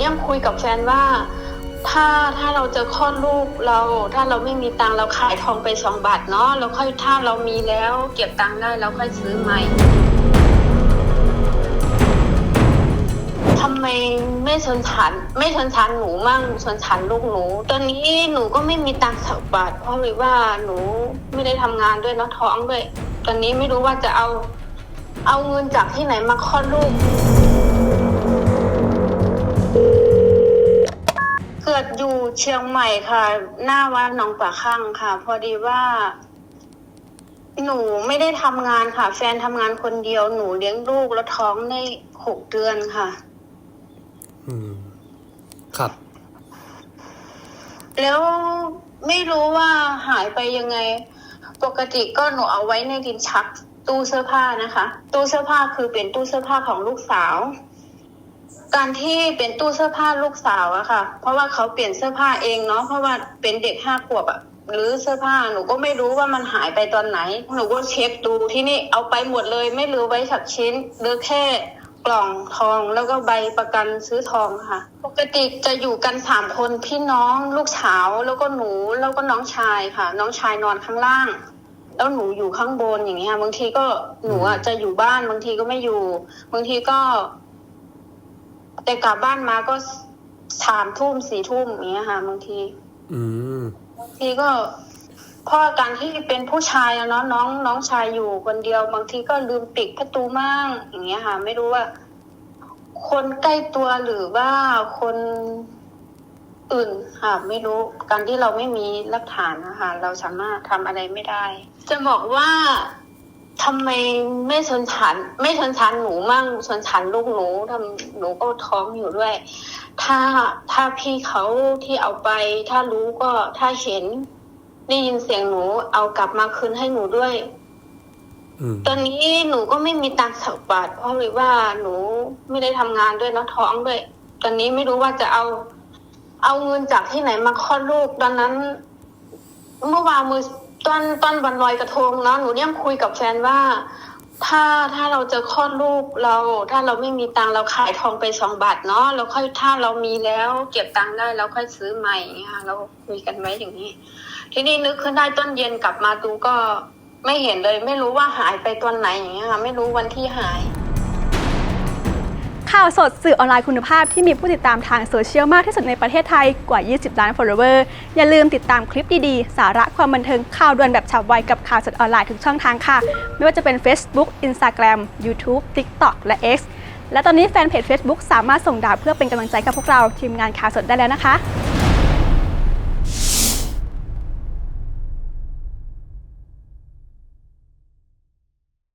เนี่ยคุยกับแฟนว่าถ้าถ้าเราจะคลอดลูกเรา ถ้าเราไม่มีตังเราขายทองไปสองบาทเนาะแล้วค่อยถ้าเรามีแล้วเก็บตังได้แล้วค่อยซื้อใหม่ทำไมไม่สนฉันไม่สนฉันหนูมั่งสนฉันลูกหนู ตอนนี้หนูก็ไม่มีตังสักบาท เพราะเลยว่าหนูไม่ได้ทำงานด้วยเนาะท้องด้วย ตอนนี้ไม่รู้ว่าจะเอาเอาเงินจากที่ไหนมาคลอดลูก เชียงใหม่ค่ะ หน้าวัดหนองป่าข้างค่ะ พอดีว่า หนูไม่ได้ทำงานค่ะ แฟนทำงานคนเดียวหนูเลี้ยงลูกแล้วท้องได้หกเดือนค่ะ อืม ครับ แล้วไม่รู้ว่าหายไปยังไง ปกติก็หนูเอาไว้ในดินชักตู้เสื้อผ้านะคะ ตู้เสื้อผ้าคือเป็นตู้เสื้อผ้าของลูกสาว การที่เป็นตู้เสื้อผ้าลูกสาวอะค่ะ เพราะว่าเขาเปลี่ยนเสื้อผ้าเองเนาะเพราะว่าเป็นเด็กห้าขวบอะหรือเสื้อผ้าหนูก็ไม่รู้ว่ามันหายไปตอนไหน หนูก็เช็คดูที่นี่เอาไปหมดเลย ไม่เหลือไว้สักชิ้นเหลือแค่กล่องทองแล้วก็ใบประกันซื้อทองค่ะ ปกติจะอยู่กันสามคนพี่น้องลูกสาวแล้วก็หนูแล้วก็น้องชายค่ะ น้องชายนอนข้างล่าง แล้วหนูอยู่ข้างบนอย่างเงี้ยบางทีก็หนูอะจะอยู่บ้านบางทีก็ไม่อยู่ บางทีก็ แต่กลับบ้านมาก็สามทุ่มสี่ทุ่มอย่างเงี้ยค่ะบางที อืมบางทีก็เพราะการที่เป็นผู้ชายอะเนาะน้องน้องชายอยู่คนเดียว บางทีก็ลืมปิดประตูมั่งอย่างเงี้ยค่ะ ไม่รู้ว่า คนใกล้ตัวหรือว่าคนอื่นค่ะ ไม่รู้การที่เราไม่มีหลักฐานนะคะเราสามารถทำอะไรไม่ได้ จะบอกว่า ทำไมไม่ชนฉันไม่ชนฉันหนูมั่งชนฉันลูกหนูทำหนูก็ท้องอยู่ด้วย ถ้าถ้าพี่เขาที่เอาไป ถ้ารู้ก็ถ้าเห็นได้ยินเสียงหนูเอากลับมาคืนให้หนูด้วยอืมตอนนี้หนูก็ไม่มีตังค์สักบาทเพราะเลยว่าหนูไม่ได้ทำงานด้วยเนาะท้องด้วย ตอนนี้ไม่รู้ว่าจะเอา เอาเงินจากที่ไหนมาคลอดลูกตอนนั้น เมื่อวานมือ ตอนตอนวันลอยกระทงเนาะหนูเนี่ยคุยกับแฟนว่า ถ้าถ้าเราจะคลอดลูกเรา ถ้าเราไม่มีตังเราขายทองไปสองบาทเนาะแล้วค่อยถ้าเรามีแล้ว เก็บตังได้แล้วค่อยซื้อใหม่อย่างค่ะเราคุยกันไว้อย่างนี้ ทีนี้นึกขึ้นได้ต้นเย็นกลับมาดูก็ไม่เห็นเลย ไม่รู้ว่าหายไปตอนไหนอย่างเงี้ยค่ะไม่รู้วันที่หาย ข่าวสดสื่อออนไลน์คุณภาพที่มีผู้ติดตามทางโซเชียลมากที่สุดในประเทศไทยกว่า 20 ล้าน follower อย่าลืมติดตามคลิปดีๆ สาระความบันเทิงข่าวด่วนแบบฉับไวกับข่าวสดออนไลน์ทุกช่องทางค่ะ ไม่ว่าจะเป็น Facebook Instagram YouTube TikTok และ X และตอนนี้แฟนเพจ Facebook สามารถส่งดาวเพื่อเป็นกำลังใจกับพวกเราทีมงานข่าวสดได้แล้วนะคะ